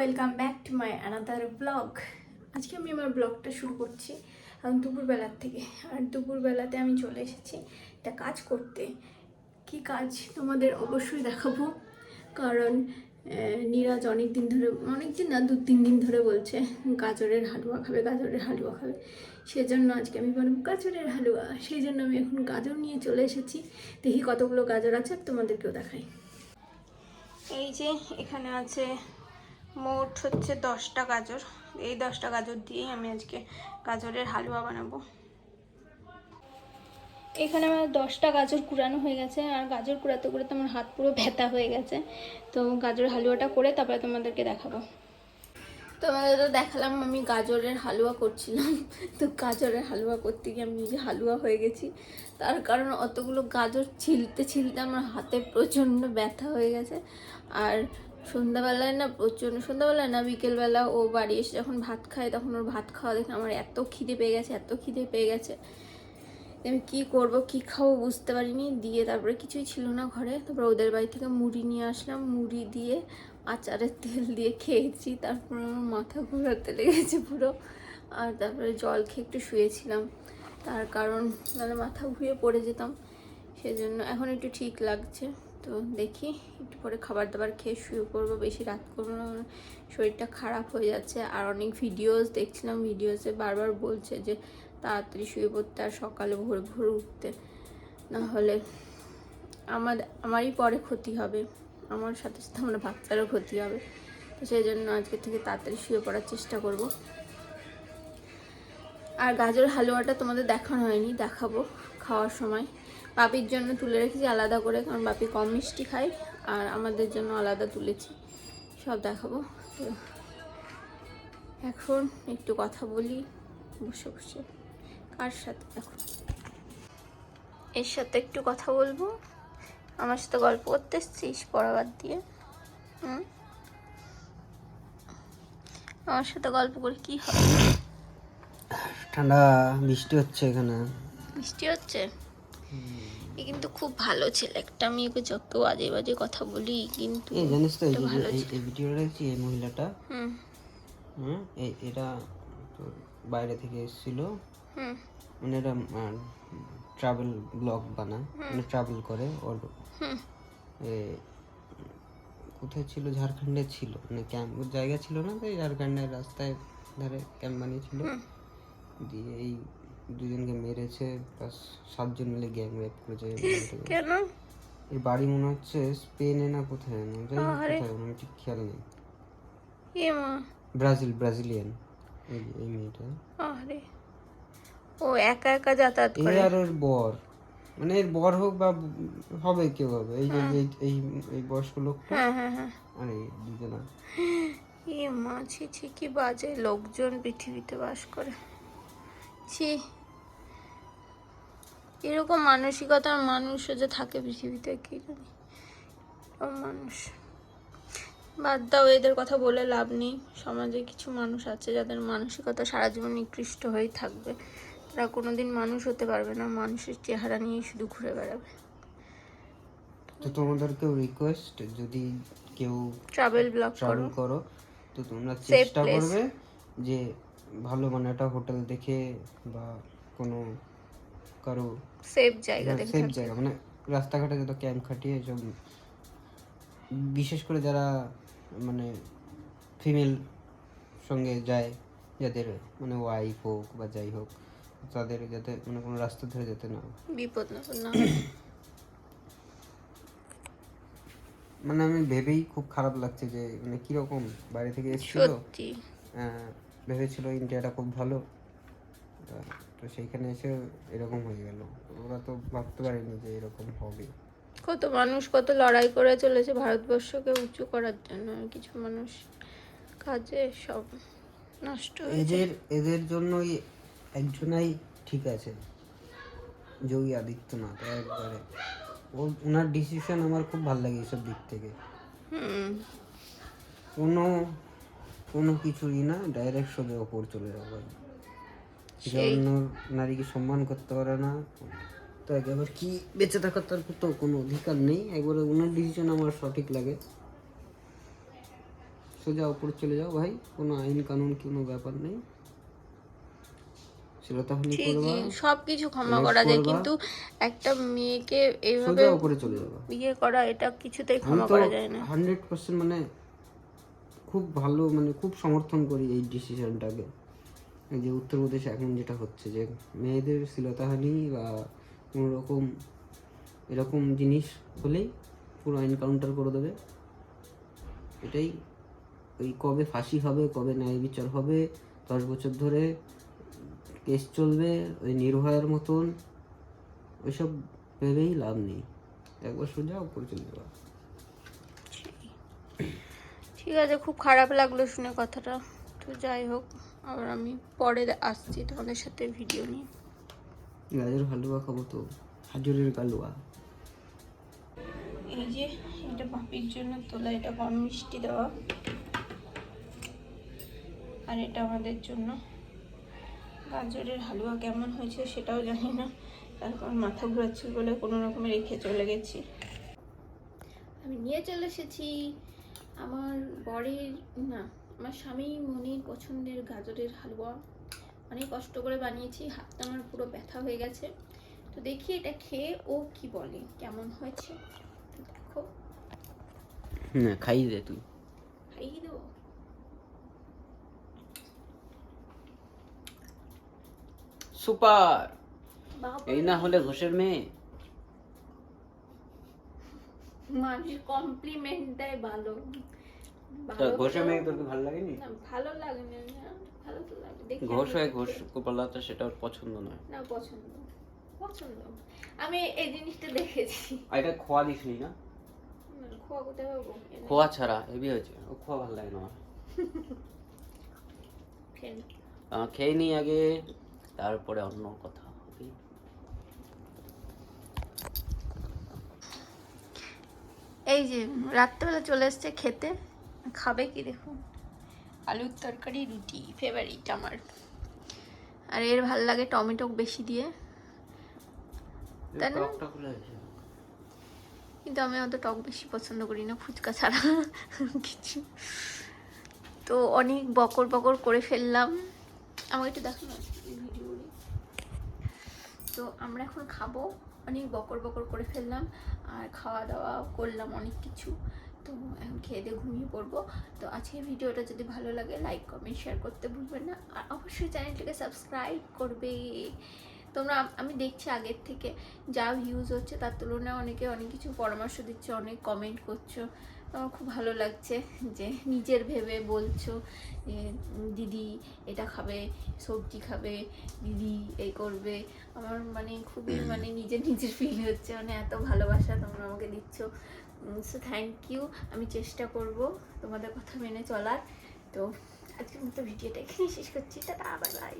Welcome back to my another blog আজকে আমি আমার ব্লগটা শুরু করছি এখন দুপুরবেলার থেকে। আর দুপুরবেলাতে আমি চলে এসেছি একটা কাজ করতে। কি কাজ? তোমাদের অবশ্যই দেখাবো। কারণ নীরাজ অনেক দিন ধরে অনেক দিন না দু তিন দিন ধরে বলছে, গাজরের হালুয়া খাবে, গাজরের হালুয়া খাবে। সেজন্য আজকে আমি বানাবো গাজরের হালুয়া। সেই জন্য আমি এখন গাজর নিয়ে চলে এসেছি। দেখি কতগুলো গাজর আছে, তোমাদেরকেও দেখাই। এই যে, এখানে আছে মোট হচ্ছে দশটা গাজর। এই দশটা গাজর দিয়েই আমি আজকে গাজরের হালুয়া বানাবো। এখানে আমার দশটা গাজর কুড়ানো হয়ে গেছে, আর গাজর কুড়াতে কুড়াতে আমার হাত পুরো ব্যথা হয়ে গেছে। তো গাজর হালুয়াটা করে তারপরে তোমাদেরকে দেখাবো। তোমাদের তো দেখালাম আমি গাজরের হালুয়া করছিলাম। তো গাজরের হালুয়া করতে গিয়ে আমি নিজে হালুয়া হয়ে গেছি। তার কারণ অতগুলো গাজর ছিলতে ছিলতে আমার হাতে প্রচণ্ড ব্যথা হয়ে গেছে। আর সন্ধ্যাবেলায় না প্রচণ্ড সন্ধ্যাবেলায় না, বিকেলবেলা ও বাড়ি এসে যখন ভাত খায়, তখন ওর ভাত খাওয়া দেখে আমার এত খিদে পেয়ে গেছে, এত খিদে পেয়ে গেছে। আমি কি করব, কি খাব বুঝতে পারিনি। দিয়ে তারপরে কিছুই ছিল না ঘরে। তারপরে ওদের বাড়ি থেকে মুড়ি নিয়ে আসলাম। মুড়ি দিয়ে আচারের তেল দিয়ে খেয়েছি। তারপরে আমার মাথা ঘোরাতে লেগেছে পুরো। আর তারপরে জল খেয়ে একটু শুয়েছিলাম। তার কারণ নাহলে মাথা ঘুরিয়ে পড়ে যেতাম। সেজন্য এখন একটু ঠিক লাগছে। তো দেখি একটু পরে খাবার দাবার খেয়ে শুয়ে পড়ব, বেশি রাত করব না। শরীরটা খারাপ হয়ে যাচ্ছে। আর অনেক ভিডিওস দেখছিলাম ভিডিওসে বারবার বলছে যে তাড়াতাড়ি শুয়ে পড়তে আর সকালে ভোর ভোর উঠতে। না হলে আমার, আমারই পরে ক্ষতি হবে। আমার সাথে সাথে আমার বাচ্চারও ক্ষতি হবে। তো সেই জন্য আজকে থেকে তাড়াতাড়ি শুয়ে পড়ার চেষ্টা করব। আর গাজর হালুয়াটা তোমাদের দেখানো হয়নি, দেখাবো খাওয়ার সময়। বাপির জন্য তুলে রেখেছি আলাদা করে কারণ বাপি কম মিষ্টি খায় আর আমাদের জন্য আলাদা তুলেছি। সব দেখাবো। তো এখন একটু কথা বলি বসে বসে। কার সাথে? এখন। এর সাথে একটু কথা বলব। আমার সাথে গল্প করতে এসছিস পড়াবার দিয়ে? হুম? আমার সাথে গল্প করে কি হবে ঠান্ডা বৃষ্টি হচ্ছে এখানে। বৃষ্টি হচ্ছে? এ কিন্তু খুব ভালো ছেলে। একটা আমি ওকে যত বাজে বাজে কথা বলি কিন্তু এই জানিস তো এই ভিডিওটা দেখছি এই মহিলাটা? হুম। হুম এই এটা বাইরে থেকে এসেছিল। হুম। মানে এটা ট্রাভেল ব্লগ বানায় মানে ট্রাভেল করে ওর এ, কোথায় ছিল? ঝাড়খণ্ডে ছিল। মানে ক্যাম্প জায়গা ছিল না তো ঝাড়খণ্ডের রাস্তায় ধারে ক্যাম্প বানিয়েছিল। দিয়ে এই দুজনকে মেরেছে প্লাস সাতজন মিলে গ্যাং রেপ করেছে। কেন? এর বাড়ি মনে হচ্ছে স্পেনে না কোথায় না হোক কোথায় আমার ঠিক খেয়াল নেই। এ মা। Brazil Brazilian. এই এই মেয়েটা। আরে ও একা একা যাতায়াত এই করে? আর ওর বর। মানে এর বর হোক বা হবে কেউ হবে এই যে এই এই এই বয়স্ক লোকটা। হ্যাঁ হ্যাঁ হ্যাঁ। আর এই দুজনা। এ মা ছি ছি কি বাজে লোকজন পৃথিবীতে বাস করে। ছি। এরকম মানসিকতার মানুষও যে থাকে পৃথিবীতে কি জানি? মানুষ। বাদ দাও এদের কথা বলে লাভ নেই। সমাজে কিছু মানুষ আছে যাদের মানসিকতা সারা জীবন নিকৃষ্ট হয়েই থাকবে। তারা কোনোদিন মানুষ হতে পারবে না মানুষের চেহারা নিয়ে শুধু ঘুরে বেড়াবে। তো তোমাদেরকেও রিকোয়েস্ট যদি কেউ ট্রাভেল ব্লগ ট্রাভেল করো তো তোমরা চেষ্টা করবে যে ভালো মানে একটা হোটেল দেখে বা কোনো কারও। সেফ জায়গা সেফ জায়গা। মানে রাস্তাঘাটে যত ক্যাম্প খাটিয়ে এসব বিশেষ করে যারা মানে ফিমেল সঙ্গে যায় যাদের মানে ওয়াইফ হোক বা যাই হোক তাদের যাতে মানে কোনো রাস্তা ধরে যেতে না বিপদ না মানে আমি ভেবেই খুব খারাপ লাগছে যে মানে কীরকম? বাইরে থেকে এসেছিল? সত্যি। ভেবেছিল ইন্ডিয়াটা খুব ভালো। তো সেইখানে এসে এরকম হয়ে গেল। ওরা তো ভাবতে পারেনি যে এরকম হবে। কত মানুষ কত লড়াই করে চলেছে ভারতবর্ষকে উঁচু করার জন্য। কিছু মানুষ কাজে সব নষ্ট এদের এদের জন্যই একজনাই ঠিক আছে যোগী আদিত্যনাথ একবারে। ও ওনার ডিসিশন আমার খুব ভালো লাগে এসব দিক থেকে। কোনো কোনো কিছুই না ডাইরেক্ট সোজা ওপর চলে যাব যে অন্য নারীকে সম্মান করতে পারে না। তো একেবারে কি বেঁচে থাকার তার তো কোনো অধিকার নেই। একবারে ওনার ডিসিশন আমার সঠিক লাগে। সোজা উপরে চলে যাও ভাই কোনো আইন কানুন কোনো ব্যাপার নেই। করবা সবকিছু ক্ষমা করা যায়। কিন্তু একটা মেয়েকে এইভাবে সোজা উপরে চলে যাবা। বিয়ে করা এটা কিছুতেই ক্ষমা করা যায় না। হান্ড্রেড পার্সেন্ট মানে খুব ভালো মানে খুব সমর্থন করি এই ডিসিশনটাকে যে উত্তরপ্রদেশে এখন যেটা হচ্ছে যে মেয়েদের শ্লীলতাহানি বা কোনো রকম এরকম জিনিস হলেই পুরো এনকাউন্টার করে দেবে। এটাই ওই কবে ফাঁসি হবে, কবে ন্যায় বিচার হবে, দশ বছর ধরে কেস চলবে, ওই নির্ভয়ার মতন, ওইসব ভেবেই লাভ নেই। একবার সোজা উপরে চলে যাওয়া। ঠিক আছে, খুব খারাপ লাগল শুনে কথাটা। তো যাই হোক। আবার আমি পরে আসছি তোমাদের সাথে ভিডিও নিয়ে। গাজর হালুয়া খাব তো হাজরের কালুয়া এই যে এটা বাপির জন্য তোলা এটা কম মিষ্টি দেওয়া। আর এটা আমাদের জন্য। গাজরের হালুয়া কেমন হয়েছে সেটাও জানি না। তারপর মাথা ঘোরাচ্ছিল বলে কোনো রকমে রেখে চলে গেছি। আমি নিয়ে চলে এসেছি। আমার বরের না আমার স্বামী মনির পছন্দের গাজরের হালুয়া। অনেক কষ্ট করে বানিয়েছি হাতটা আমার পুরো ব্যথা হয়ে গেছে। তো দেখি এটা খেয়ে ও কি বলে কেমন হয়েছে? দেখো। না খাই দে তুই। খাইয়ে দেবো? সুপার! এই না হলে ঘোষের মেয়ে। মানুষ কমপ্লিমেন্ট দেয় ভালো। তোর ভালো লাগেনি? ভালো ভালো তো লাগে। ঘোষ আমি দেখতে- ঘোষ গোপালদাতা সেটা ওর পছন্দ নয়। না পছন্দ। পছন্দ। আমি এই জিনিসটা দেখেছি। এটা খোয়া দিসনি না? খোয়া কোথায় পাবো? খোয়া ছাড়া হেভি হয়েছে। ও খোয়া ভালো লাগে না আমার। খেয়ে নি। আহ, খেয়ে নি আগে তারপরে অন্য কথা হবে এই যে রাত্রেবেলা চলে এসছে খেতে। খাবে কি দেখুন? আলুর তরকারি রুটি ফেভারিট আমার। আর এর ভালো লাগে টমেটো বেশি দিয়ে। তাই না? কিন্তু আমি অত টক বেশি পছন্দ করি না ফুচকা ছাড়া। কিছু। তো অনেক বকর বকর করে ফেললাম। আমাকে একটু দেখো না তো আমরা এখন খাব। অনেক বকর বকর করে ফেললাম। আর খাওয়া দাওয়া করলাম অনেক কিছু। তো এখন খেয়ে দিয়ে ঘুমিয়ে পড়ব। তো আজকের ভিডিওটা যদি ভালো লাগে লাইক কমেন্ট শেয়ার করতে ভুলবেন না। আর অবশ্যই চ্যানেলটিকে সাবস্ক্রাইব করবে। তোমরা আমি দেখছি আগের থেকে যা ভিউজ হচ্ছে, তার তুলনায় অনেকে অনেক কিছু পরামর্শ দিচ্ছে, অনেক কমেন্ট করছ। আমার খুব ভালো লাগছে যে নিজের ভেবে বলছো দিদি এটা খাবে, সবজি খাবে, দিদি এই করবে। আমার মানে খুবই মানে নিজের নিজের ফিল হচ্ছে। মানে এত ভালোবাসা তোমরা আমাকে দিচ্ছ। সো থ্যাংক ইউ আমি চেষ্টা করব তোমাদের কথা মেনে চলার। তো আজকের মতো ভিডিওটা এখানে শেষ করছি। Tata bye bye